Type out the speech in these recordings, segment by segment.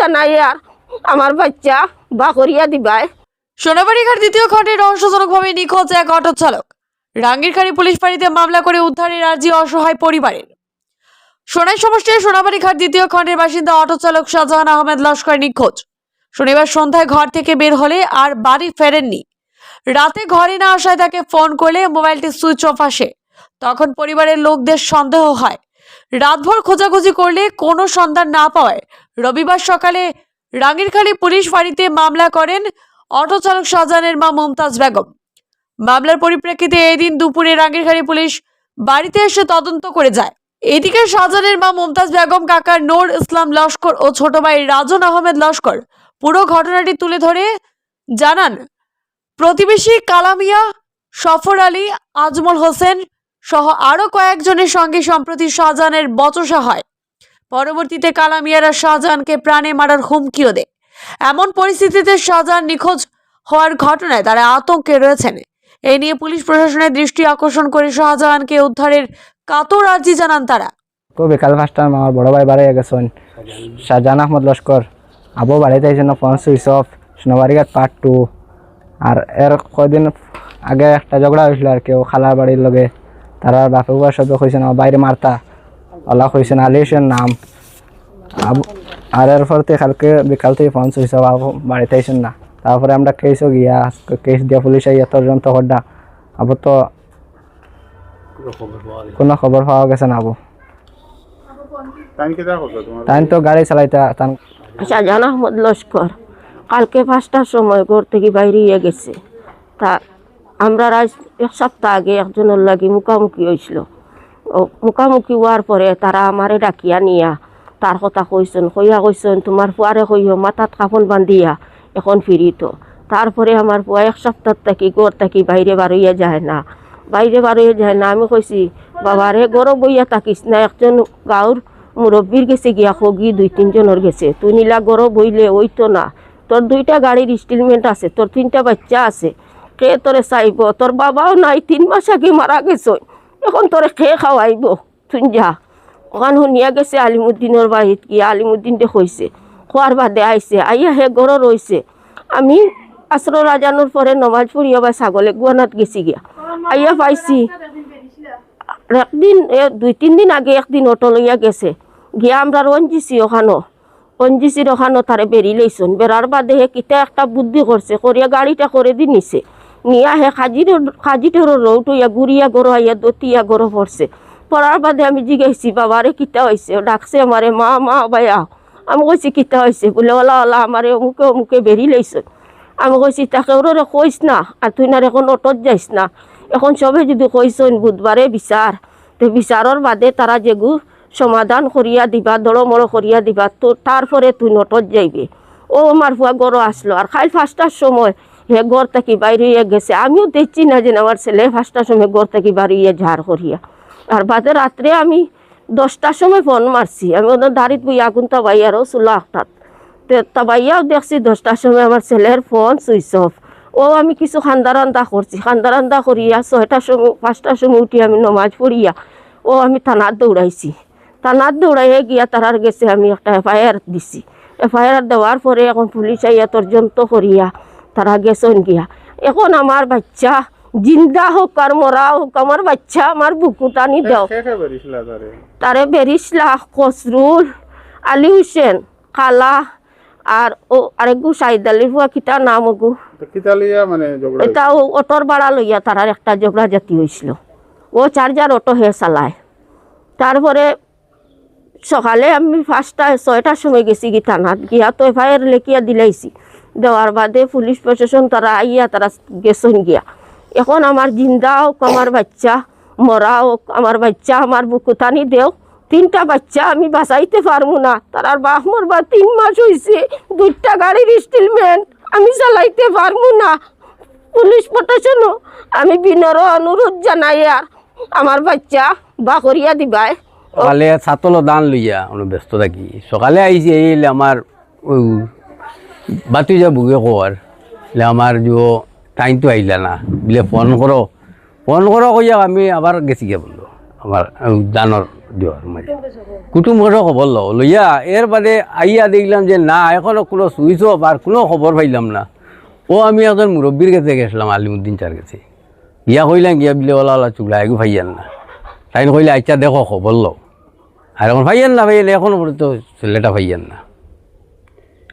জানাই আর আমার বাচ্চা বা করিয়া দিবাই। সোনাবাড়িঘাট দ্বিতীয় খণ্ডে রহস্যজনকভাবে নিখোঁজ এক অটো চালক রাঙ্গিরখাড়ি পুলিশ ফাঁড়িতে মামলা করে উদ্ধারের আর্জি অসহায় পরিবারের। সোনাই সমষ্টির সোনাবাড়িঘাট দ্বিতীয় খণ্ডের বাসিন্দা অটো চালক শাহজাহান আহমেদ লস্কর নিখোঁজ। শনিবার সন্ধ্যায় ঘর থেকে বের হলে আর বাড়ি ফেরেননি। রাতে ঘরে না আসায় তাকে ফোন করলে মোবাইলটি সুইচ অফ আসে। তখন পরিবারের লোকদের সন্দেহ হয়। রাতভর খোঁজাখুঁজি করলে কোনো সন্ধান না পাওয়ায়। রবিবার সকালে রাঙ্গিরখাড়ি পুলিশ ফাঁড়িতে মামলা করেন অটো চালক শাহজাহানের মা মমতাজ বেগম। মামলার পরিপ্রেক্ষিতে এদিন দুপুরে রাঙ্গিরখাড়ি পুলিশ বাড়িতে এসে তদন্ত করে যায়। এদিকে শাহজাহানের মা মমতাজ বেগম, কাকা নূর ইসলাম লস্কর ও ছোট ভাই রাজন আহমেদ লস্কর পুরো ঘটনাটি তুলে ধরে জানান প্রতিবেশী কালামিয়া সফর আলী, আজমল হোসেন সহ আরও কয়েকজনের সঙ্গে সম্প্রতি শাহজাহানের বচসা হয়। পরবর্তীতে কালামিয়ারা শাহজাহানকে প্রাণে মারার হুমকিও দেয়। এমন পরিস্থিতিতে শাহজাহান নিখোঁজ হওয়ার ঘটনায় তারা আতঙ্কে রয়েছেন। এই নিয়ে পুলিশ প্রশাসনের দৃষ্টি আকর্ষণ করে শাহজাহানকে উদ্ধারের কাতর আর্জি জানান তারা। তো বিকাল পাঁচটা আমার বড় ভাই বাড়ি গেছেন। শাহজাহান আহমদ লস্কর, আবু বাড়িতে এই জন্য phone switch off, Sonabarighat part two. আর এর কদিন আগে একটা ঝগড়া হয়েছিল আর কেউ খালার বাড়ির লগে। তারা বাপে বাবার সাথে হয়েছেন আমার বাইরে মারতা। ওলা হয়েছেন আলী হোসেন নাম। আবু আর এর পরতে কালকে বিকাল থেকে ফোন আবু বাড়িতে আইসেন না। তারপরে আমরা কেসও গিয়া কেস দিয়া পুলিশ আইয়া তদন্ত করডা আবু তো কোনো খবর পাওয়া গেছে না আবু? তাই তো গাড়ি চালাইতা তান শাহজাহান আহমদ লস্কর কালকে পাঁচটার সময় ঘর থেকে বাইরে গেছে। তা আমরা আজ এক সপ্তাহ আগে একজনের লাগি মুখামুখি হয়েছিল মুখামুখি হওয়ার পরে তারা আমারে ডাকিয়া নিয়া, তার কথা কইছেন কইয়া কইছেন তোমার ফুয়ারে কইও, মাথাত কাফন বান্ধিয়া এখন ফিরিত। তারপরে আমার ফুয়া এক সপ্তাহ থাকি ঘর থাকি, বাইরে বারইয়া যায় না। বাইরে বারইয়া যায় না, আমি কইছি বাবারে গরম বইয়া থাকিস না, একজন গাঁর মুরব্বীর গেছে গিয়া, খগি দুই তিনজনের গেছে। তুই নীলা গরম বইলে ওই তো না। তোর দুইটা গাড়ির ইনস্টলমেন্ট আছে, তোর তিনটা বাচ্চা আছে। কে তোরে চাইব? তোর বাবাও নাই, তিন মাস আগে মারা গেছ। এখন তোরে খেয়ে খাওয়াইব? তুই যা। ওখান শুনিয়া গেছে আলিমুদ্দিনের বাড়িত গিয়া আলিমুদ্দিন দেখইছে খোয়ার বাদে আইছে, আইয়া হে গড় রইছে আমি আশ্র রাজানোর পরে নমাজ পড়িয়া বা ছাগলে গুয়ানাত গেছি গিয়া। আইয়া পাইছি। একদিন দুই, তিন দিন আগে একদিন অটো লইয়া গেছে। গিয়া আমরা রঞ্জিছি ওখানো। রঞ্জিছির ওখানো তারে বেরি লইছন বেড়ার বাদে হে কিতা একটা বুদ্ধি করছে করিয়া গাড়িটা করে দি নিছে। নিয়া হে খাজির খাজিটের রৌট হইয়া গুড়িয়া গরো আইয়া দতিয়া গরো পড়ছে। পড়ার বাদে আমি জিগাইছি বাবারে কিতা হয়েছে ডাকছে আমারে, মা মা বায়া আমি কইছি, কিতা হয়েছে বলে, ওলা ওলা, আমারে অমুকে অমুকে বেরি লইছন আমি কইছি, তাকে ওরে কইস না, আর তুই না এখন অটোত যাইস না। এখন সবে যদি কইসন বুধবারে বিচার। তো বিচারর বাদে তারা যেগু সমাধান করিয়া দিবা দড়মড় করিয়া দিবা, তো তারপরে তুই নটত যাইবি। ও আমার ফুয়া গড় আসলো। আর খাইল পাঁচটার সময় হে ঘর থেকে বাইরে গেছে। আমিও দেখছি না যে আমার ছেলে পাঁচটার সময় ঘর থেকে বাড়িয়ে ঝাড় করিয়া। আর বাদে রাত্রে আমি দশটার সময় ফোন মারছি। আমি ওদের দাঁড়িত বই আগুন তাবাই আরও ষোলো আটটাত তাবাইয়াও দেখছি দশটার সময় আমার ছেলের ফোন সুইচ অফ। ও আমি কিছু খান্দা রান্দা করছি। খান্দা রান্দা করিয়া ছয়টার সময়, পাঁচটার সময় উঠি আমি নমাজ পড়িয়া। ও আমি থানার দৌড়াইছি। থানার দৌড়াইয়ে গিয়া তারার গেছে, আমি একটা এফআইআর দিছি। এফআইআর দেওয়ার পরে এখন পুলিশ আইয়া তর্জন্ত করিয়া তারা গেছেন গিয়া এখন আমার বাচ্চা জিন্দা হোক আর মরা হোক আমার বাচ্চা আমার বুকু টানি দেও। তারে? তারে বেরিসলা খসরুল আলী হুসেন খালা আর ও আরেকগু সাইদ আলীর ফুয়া কিতা নাম ওগু মানে এটা ও অটোর ভাড়া লইয়া তারার একটা ঝগড়া জাতি হয়েছিল ও চার্জার অটো হে চালায়। তারপরে সকালে আমি পাঁচটা ছয়টার সময় গেছি কি থানাত গিয়া তো এফআইআর লেখিয়া দিলাইছি। দেওয়ার বাদে পুলিশ প্রশাসন তারা আইয়া তারা গেছেন গিয়া। এখন আমার জিন্দা হোক, আমার বাচ্চা, মরা হোক, আমার বাচ্চা, আমার বুকুতানি দেও, তিনটা বাচ্চা আমি বাঁচাইতে পারব না। তারার বাপ মরবা তিন মাস হয়েছে দুইটা গাড়ির ইনস্টলমেন্ট আমি চালাইতে পারব না। পুলিশ প্রশাসনও, আমি বিনর অনুরোধ জানাই আর আমার বাচ্চা বা করিয়া দিবাই। সকালে ছাতল দান লইয়া ব্যস্ত থাকি। সকালে আইছি এইলে আমার বাতি যা বুকে কর বলে আমার যে টাইম তো আইলা না। বলে ফোন করো ফোন করো কইয়া আমি আবার গেছি গিয়া বলল আমার দানর দেওয়ার মাঝে কুটুম ঘটক খবর লো লইয়া এর বাদে আইয়া দেখলাম যে না এখনও কোনো সুইচ অফ আর কোনো খবর পাইলাম না। ও আমি একজন মুরব্বীর কাছে গেছিলাম, আলিমুদ্দিন চার কাছে। ইয়া কইলাম গিয়া বিলে ওলা ওলা চুগলা এগু ভাইয়ান না। তাই কইলে আচ্ছা দেখো খবর লো আর এখন ভাইয়ান না ভাইয়ান এখনও পর্যন্ত ছেলেটা ভাইয়ান না।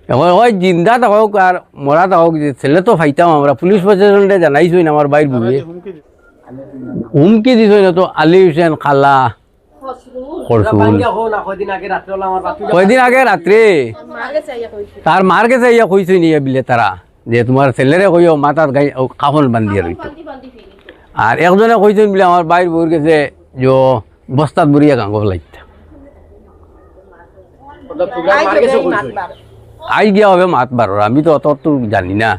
এখন ওই জিন্দা থাকক আর মরা থাকক যে ছেলে তো ফাইতাম আমরা পুলিশ প্রশাসনটা জানাইছই না আমার বাইর বুঝে হুমকি দিছে। হুমকি দিছই না তো আলী হুসেন খালা। কয়দিন আগে রাত্রে তার মার কাছে ইয়া কইছই নিয়ে বিলে তারা যে তোমার ছেলেরে কইও মাথার গাই কাফন বান্ধিয়ে রইতো আর একজনে কইছেন বলে আমার বাইর বউর কাছে যে বস্তাত বুড়িয়া গাঙ্গ লাগতো আই গিয়া হবে মাত বারোর আমি তো অত তো জানি না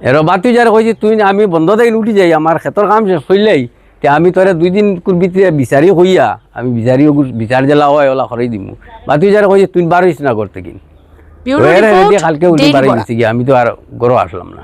এর বাতি যারা কইছি তুই আমি বন্ধ দেখিন উঠি যাই আমার ক্ষেতর কাম শেষ হইলেই তে আমি তোরে দুই দিন ভিতরে বিচারি হইয়া আমি বিচারি বিচার জেলা হয় ওলা খরাই দিমু বাতি যারা কইছি তুই বারোইস না করতে কিন কালকে উঠি বাড়ি গেছি আমি তো আর গরো আসলাম না